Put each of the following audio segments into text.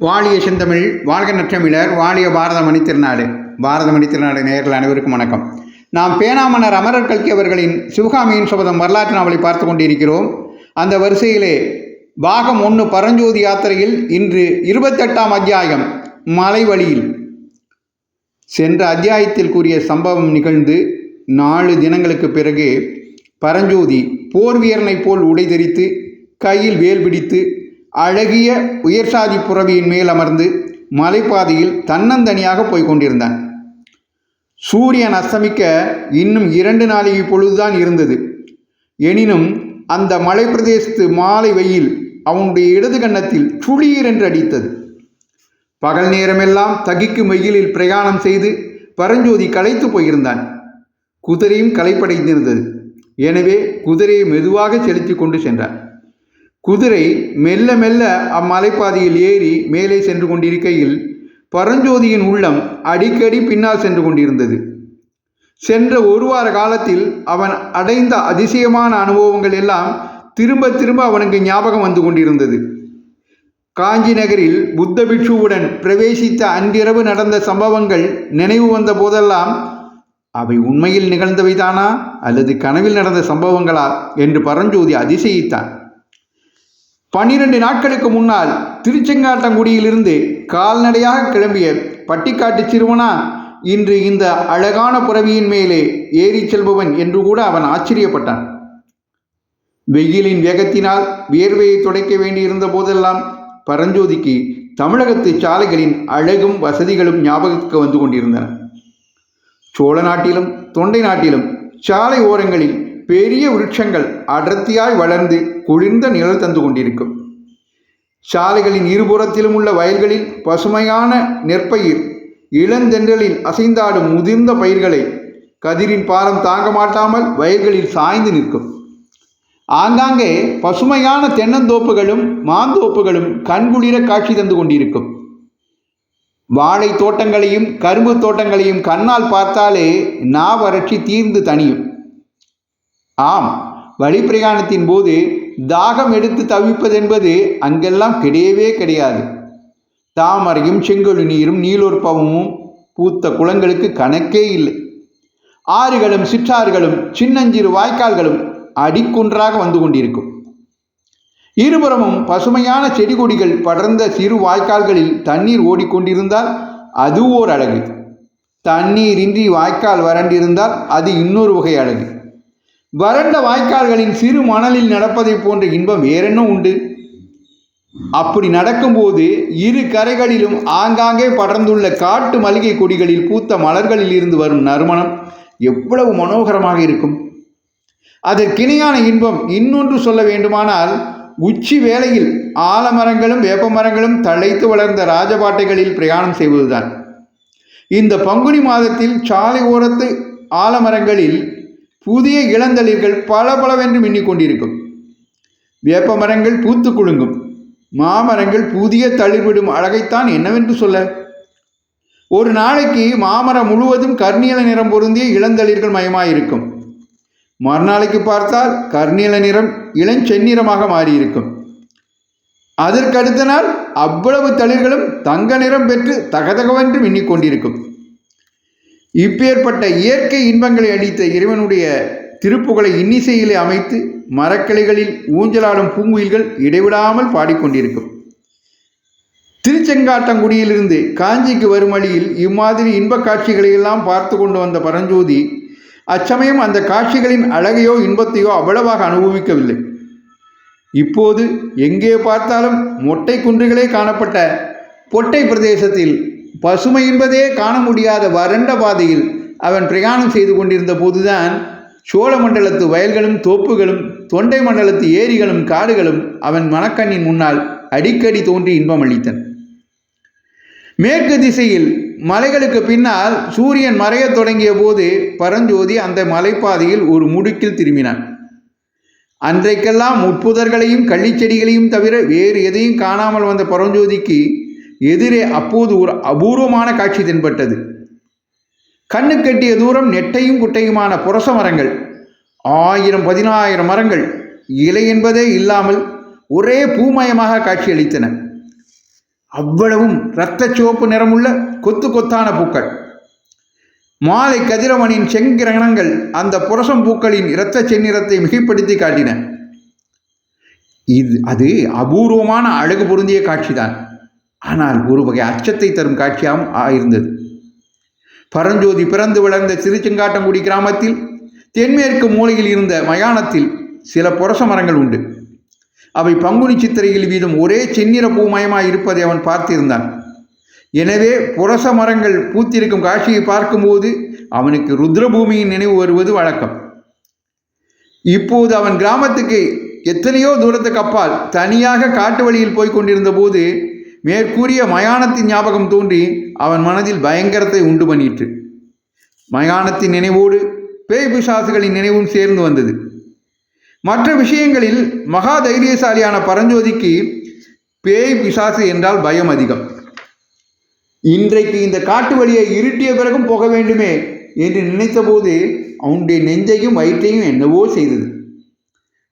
வாழிய செந்தமிழ் வாழ்க நற்றமிழர் வாழிய பாரத மணித்திருநாடு பாரத மணித்திருநாடு நேர்கள் அனைவருக்கும் வணக்கம். நாம் பேனாமன்னர் அமரர் கல்கி அவர்களின் சிவகாமியின் சபதம் வரலாற்று நாவலை பார்த்து கொண்டிருக்கிறோம். அந்த வரிசையிலே பாகம் ஒன்று பரஞ்சோதி யாத்திரையில் இன்று இருபத்தெட்டாம் அத்தியாயம் மலை வழியில் சென்ற அத்தியாயத்தில் கூறிய சம்பவம் நிகழ்ந்து நாலு தினங்களுக்கு பிறகு பரஞ்சோதி போர் வீரனைப் போல் உடைதெறித்து கையில் வேல் பிடித்து அழகிய உயர்சாதி புறவியின் மேல் அமர்ந்து மலைப்பாதையில் தன்னந்தனியாக போய்க் கொண்டிருந்தான். சூரியன் அஸ்தமிக்க இன்னும் இரண்டு நாளிகை பொழுதுதான் இருந்தது. எனினும் அந்த மலை பிரதேசத்து மாலை வெயில் அவனுடைய இடது கன்னத்தில் சுளீர் என்று அடித்தது. பகல் நேரமெல்லாம் தகிக்கும் வெயிலில் பிரயாணம் செய்து பரஞ்சோதி களைத்து போயிருந்தான். குதிரையும் களைப்படைந்திருந்தது. எனவே குதிரையை மெதுவாக செலுத்தி கொண்டு சென்றான். குதிரை மெல்ல மெல்ல அம்மலைப்பாதையில் ஏறி மேலே சென்று கொண்டிருக்கையில் பரஞ்சோதியின் உள்ளம் அடிக்கடி பின்னால் சென்று கொண்டிருந்தது. சென்ற ஒரு வார காலத்தில் அவன் அடைந்த அதிசயமான அனுபவங்கள் எல்லாம் திரும்ப திரும்ப அவனுக்கு ஞாபகம் வந்து கொண்டிருந்தது. காஞ்சி நகரில் புத்த பிட்சுவுடன் பிரவேசித்த அன்றிரவு நடந்த சம்பவங்கள் நினைவு வந்த போதெல்லாம் அவை உண்மையில் நிகழ்ந்தவைதானா அல்லது கனவில் நடந்த சம்பவங்களா? என்று பரஞ்சோதி அதிசயித்தான். பன்னிரண்டு நாட்களுக்கு முன்னால் திருச்செங்காட்டங்குடியிலிருந்து கால்நடையாக கிளம்பிய பட்டிக்காட்டு சிறுவனா இன்று இந்த அழகான புறவியின் மேலே ஏறிச் செல்பவன் என்று கூட அவன் ஆச்சரியப்பட்டான். வெயிலின் வேகத்தினால் வியர்வையை துடைக்க வேண்டியிருந்த போதெல்லாம் பரஞ்சோதிக்கு தமிழகத்து சாலைகளின் அழகும் வசதிகளும் ஞாபகத்துக்கு வந்து கொண்டிருந்தன. சோழ நாட்டிலும் தொண்டை நாட்டிலும் சாலை ஓரங்களில் பெரிய விருட்சங்கள் அடர்த்தியாய் வளர்ந்து குளிர்ந்த நிழல் தந்து கொண்டிருக்கும். சாலைகளின் இருபுறத்திலும் உள்ள வயல்களில் பசுமையான நெற்பயிர் இளந்தென்றலில் அசைந்தாடும் முதிர்ந்த பயிர்களை கதிரின் பாரம் தாங்க மாட்டாமல் வயல்களில் சாய்ந்து நிற்கும். ஆங்காங்கே பசுமையான தென்னந்தோப்புகளும் மாந்தோப்புகளும் கண்குளிர காட்சி தந்து கொண்டிருக்கும். வாழை தோட்டங்களையும் கரும்பு தோட்டங்களையும் கண்ணால் பார்த்தாலே நா வறட்சி தீர்ந்து தணியும். ஆம் வழிப்பிரயாணத்தின் போது தாகம் எடுத்து தவிப்பதென்பது அங்கெல்லாம் கிடையவே கிடையாது. தாமரையும் செங்கொழு நீரும் நீலோற்பவமும் பூத்த குளங்களுக்கு கணக்கே இல்லை. ஆறுகளும் சிற்றாறுகளும் சின்னஞ்சிறு வாய்க்கால்களும் அடிக்குன்றாக வந்து கொண்டிருக்கும். இருபுறமும் பசுமையான செடி கொடிகள் படர்ந்த சிறு வாய்க்கால்களில் தண்ணீர் ஓடிக்கொண்டிருந்தால் அது ஓர் அழகு. தண்ணீரின்றி வாய்க்கால் வறண்டிருந்தால் அது இன்னொரு வகை அழகு. வறண்ட வாய்க்கால்களின் சிறு மணலில் நடப்பதை போன்ற இன்பம் வேறென்ன உண்டு. அப்படி நடக்கும்போது இரு கரைகளிலும் ஆங்காங்கே படர்ந்துள்ள காட்டு மளிகை கொடிகளில் பூத்த மலர்களில் இருந்து வரும் நறுமணம் எவ்வளவு மனோகரமாக இருக்கும். அதற்கிணையான இன்பம் இன்னொன்று சொல்ல வேண்டுமானால் உச்சி வேளையில் ஆலமரங்களும் வேப்பமரங்களும் தழைத்து வளர்ந்த ராஜபாட்டைகளில் பிரயாணம் செய்வதுதான். இந்த பங்குனி மாதத்தில் சாலை ஓரத்து ஆலமரங்களில் புதிய இளந்தளிர்கள் பல பலவென்று மின்னிக் கொண்டிருக்கும் வேப்பமரங்கள் பூத்து குலுங்கும். மாமரங்கள் புதிய தளிர்விடும் அழகைத்தான் என்னவென்று சொல்ல? ஒரு நாளைக்கு மாமரம் முழுவதும் கர்நீல நிறம் பொருந்திய இளந்தளிர்கள் மயமாயிருக்கும். மறுநாளைக்கு பார்த்தால் கர்நீல நிறம் இளஞ்செந்நிறமாக மாறியிருக்கும். அதற்கடுத்த நாள் அவ்வளவு தளிர்களும் தங்க நிறம் பெற்று தகதகவென்று மின்னிக் கொண்டிருக்கும் இப்பேற்பட்ட இயற்கை இன்பங்களை அளித்த இறைவனுடைய திருப்புகளை இன்னிசையிலே அமைத்து மரக்கிளைகளில் ஊஞ்சலாடும் பூங்குயில்கள் இடைவிடாமல் பாடிக்கொண்டிருக்கும். திருச்செங்காட்டங்குடியிலிருந்து காஞ்சிக்கு வரும் வழியில் இம்மாதிரி இன்பக் காட்சிகளை எல்லாம் பார்த்து கொண்டு வந்த பரஞ்சோதி அச்சமயம் அந்த காட்சிகளின் அழகையோ இன்பத்தையோ அவ்வளவாக அனுபவிக்கவில்லை. இப்போது எங்கே பார்த்தாலும் மொட்டை குன்றுகளே காணப்பட்ட பொட்டை பிரதேசத்தில் பசுமை என்பதே காண முடியாத வறண்ட பாதையில் அவன் பிரயாணம் செய்து கொண்டிருந்த போதுதான் சோழ மண்டலத்து வயல்களும் தோப்புகளும் தொண்டை மண்டலத்து ஏரிகளும் காடுகளும் அவன் மனக்கண்ணின் முன்னால் அடிக்கடி தோன்றி இன்பம் அளித்தன். மேற்கு திசையில் மலைகளுக்கு பின்னால் சூரியன் மறையத் தொடங்கிய போது பரஞ்சோதி அந்த மலைப்பாதையில் ஒரு முடுக்கில் திரும்பினான். அன்றைக்கெல்லாம் முட்புதர்களையும் கள்ளிச்செடிகளையும் தவிர வேறு எதையும் காணாமல் வந்த பரஞ்சோதிக்கு எதிரே அப்போது ஒரு அபூர்வமான காட்சி தென்பட்டது. கண்ணு கட்டிய தூரம் நெட்டையும் குட்டையுமான புரச மரங்கள் ஆயிரம் பதினாயிரம் மரங்கள் இலை என்பதே இல்லாமல் ஒரே பூமயமாக காட்சியளித்தன அவ்வளவும் இரத்த சிவப்பு நிறமுள்ள கொத்து கொத்தான பூக்கள். மாலை கதிரவனின் செங்கிரணங்கள் அந்த புரசம் பூக்களின் இரத்த செந்நிறத்தை மிகைப்படுத்தி காட்டின. இது அது அபூர்வமான அழகு பொருந்திய காட்சிதான். ஆனால் ஒரு வகை அச்சத்தை தரும் காட்சியாகவும் இருந்தது பரஞ்சோதி பிறந்து வளர்ந்த திருச்செங்காட்டங்குடி கிராமத்தில் தென்மேற்கு மூலையில் இருந்த மயானத்தில் சில புரச மரங்கள் உண்டு. அவை பங்குனி சித்திரையில் வீதம் ஒரே செந்நிற பூமயமாய் இருப்பதை அவன் பார்த்திருந்தான். எனவே புரச மரங்கள் பூத்திருக்கும் காட்சியை பார்க்கும்போது அவனுக்கு ருத்ரபூமியின் நினைவு வருவது வழக்கம். இப்போது அவன் கிராமத்துக்கு எத்தனையோ தூரத்துக்கு அப்பால் தனியாக காட்டு வழியில் போய் கொண்டிருந்த போது மேற்கூறிய மயானத்தின் ஞாபகம் தோன்றி அவன் மனதில் பயங்கரத்தை உண்டு பண்ணிற்று. மயானத்தின் நினைவோடு பேய் பிசாசுகளின் நினைவும் சேர்ந்து வந்தது. மற்ற விஷயங்களில் மகா தைரியசாலியான பரஞ்சோதிக்கு பேய் பிசாசு என்றால் பயம் அதிகம். இன்றைக்கு இந்த காட்டு வழியை இருட்டிய பிறகும் போக வேண்டுமே என்று நினைத்தபோது அவனுடைய நெஞ்சையும் வயிற்றையும் என்னவோ செய்தது.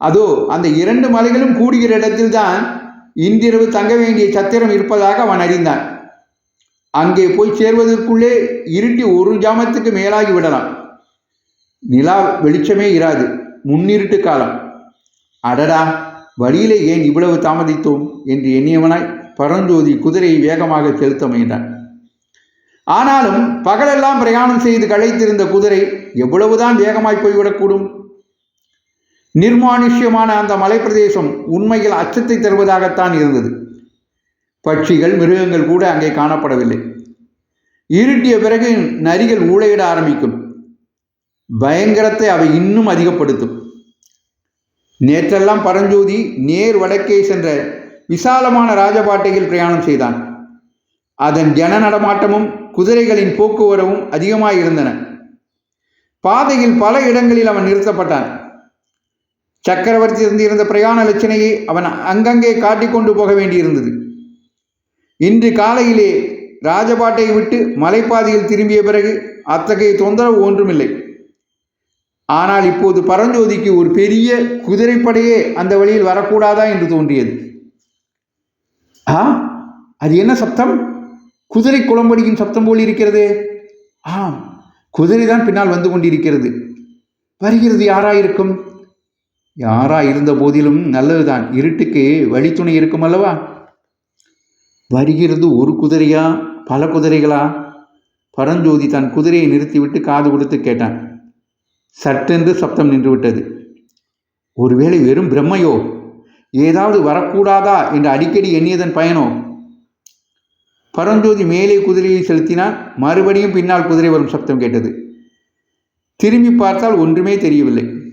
அதோ அந்த இரண்டு மலைகளும் கூடுகிற இடத்தில்தான் இன்றிரவு தங்க வேண்டிய சத்திரம் இருப்பதாக அவன் அறிந்தான். அங்கே போய் சேர்வதற்குள்ளே இருட்டி ஒரு ஜாமத்துக்கு மேலாகி விடலாம். நிலா வெளிச்சமே இராது முன்னிருட்டு காலம். அடடா வழியிலே ஏன் இவ்வளவு தாமதித்தோம் என்று எண்ணியவனாய் பரஞ்சோதி குதிரையை வேகமாக செலுத்த முயன்றான். ஆனாலும் பகலெல்லாம் பிரயாணம் செய்து களைத்திருந்த குதிரை எவ்வளவுதான் வேகமாய் போய்விடக்கூடும்? நிர்மானுஷ்யமான அந்த மலைப்பிரதேசம் உண்மையில் அச்சத்தை தருவதாகத்தான் இருந்தது. பட்சிகள் மிருகங்கள் கூட அங்கே காணப்படவில்லை. இருட்டிய பிறகு நரிகள் ஊழையிட ஆரம்பிக்கும். பயங்கரத்தை அவை இன்னும் அதிகப்படுத்தும். நேற்றெல்லாம் பரஞ்சோதி நேர் வடக்கே சென்ற விசாலமான ராஜபாட்டையில் பிரயாணம் செய்தான். அதன் ஜன நடமாட்டமும் குதிரைகளின் போக்குவரவும் அதிகமாக இருந்தன பாதையில் பல இடங்களில் அவன் நிறுத்தப்பட்டான். சக்கரவர்த்தி இருந்திருந்த பிரயாண லட்சணையை அவன் அங்கங்கே காட்டிக்கொண்டு போக வேண்டியிருந்தது. இன்று காலையிலே ராஜபாட்டை விட்டு மலைப்பாதையில் திரும்பிய பிறகு அத்தகைய தொந்தரவு ஒன்றுமில்லை. ஆனால் இப்போது பரஞ்சோதிக்கு ஒரு பெரிய குதிரைப்படையே அந்த வழியில் வரக்கூடாதா என்று தோன்றியது. ஆ? அது என்ன சப்தம்? குதிரை குளம்படியும் சப்தம் போல் இருக்கிறது. ஆம் குதிரை தான் பின்னால் வந்து கொண்டிருக்கிறது. வருகிறது யாராயிருக்கும்? யாரா இருந்த போதிலும் நல்லதுதான். இருட்டுக்கு வழித்துணை இருக்கும் அல்லவா? வருகிறது ஒரு குதிரையா? பல குதிரைகளா? பரஞ்சோதி தன் குதிரையை நிறுத்திவிட்டு காது கொடுத்து கேட்டான். சட்டென்று சப்தம் நின்றுவிட்டது. ஒருவேளை வெறும் பிரம்மையோ? ஏதாவது வரக்கூடாதா என்று அடிக்கடி எண்ணியதன் பயனோ? பரஞ்சோதி மேலே குதிரையை செலுத்தினான். மறுபடியும் பின்னால் குதிரை வரும் சப்தம் கேட்டது. திரும்பி பார்த்தால் ஒன்றுமே தெரியவில்லை.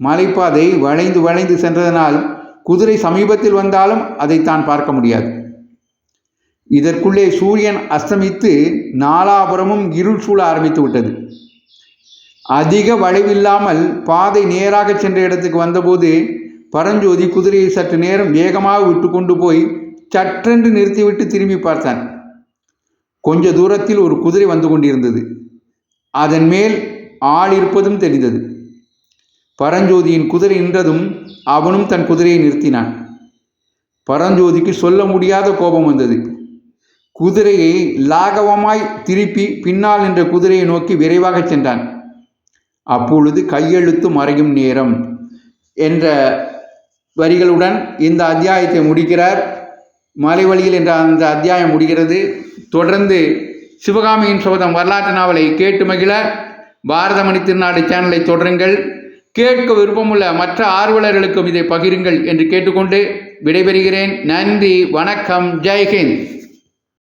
மலைப்பாதை வளைந்து வளைந்து சென்றதனால் குதிரை சமீபத்தில் வந்தாலும் அதை தான் பார்க்க முடியாது. இதற்குள்ளே சூரியன் அஸ்தமித்து நாலாபுரமும் இருள் சூழ ஆரம்பித்து விட்டது. அதிக வளைவில்லாமல் பாதை நேராக சென்ற இடத்துக்கு வந்தபோது பரஞ்சோதி குதிரையை சற்று நேரம் வேகமாக விட்டு கொண்டு போய் சற்றென்று நிறுத்திவிட்டு திரும்பி பார்த்தான். கொஞ்ச தூரத்தில் ஒரு குதிரை வந்து கொண்டிருந்தது. அதன் மேல் ஆள் இருப்பதும் தெரிந்தது. பரஞ்சோதியின் குதிரை நின்றதும் அவனும் தன் குதிரையை நிறுத்தினான். பரஞ்சோதிக்கு சொல்ல முடியாத கோபம் வந்தது. குதிரையை லாகவமாய் திருப்பி பின்னால் நின்ற குதிரையை நோக்கி விரைவாக சென்றான். அப்பொழுது கையெழுத்து மறையும் நேரம் என்ற வரிகளுடன் இந்த அத்தியாயத்தை முடிக்கிறார். மலைவழியில் என்ற அந்த அத்தியாயம் முடிகிறது. தொடர்ந்து சிவகாமியின் சோதம் வரலாற்று நாவலை கேட்டு மகிழ பாரதமணி திருநாடு சேனலை தொடருங்கள். கேட்க விருப்பமுள்ள மற்ற ஆர்வலர்களுக்கும் இதை பகிருங்கள் என்று கேட்டுக்கொண்டு விடைபெறுகிறேன். நன்றி வணக்கம் ஜெய்ஹிந்த்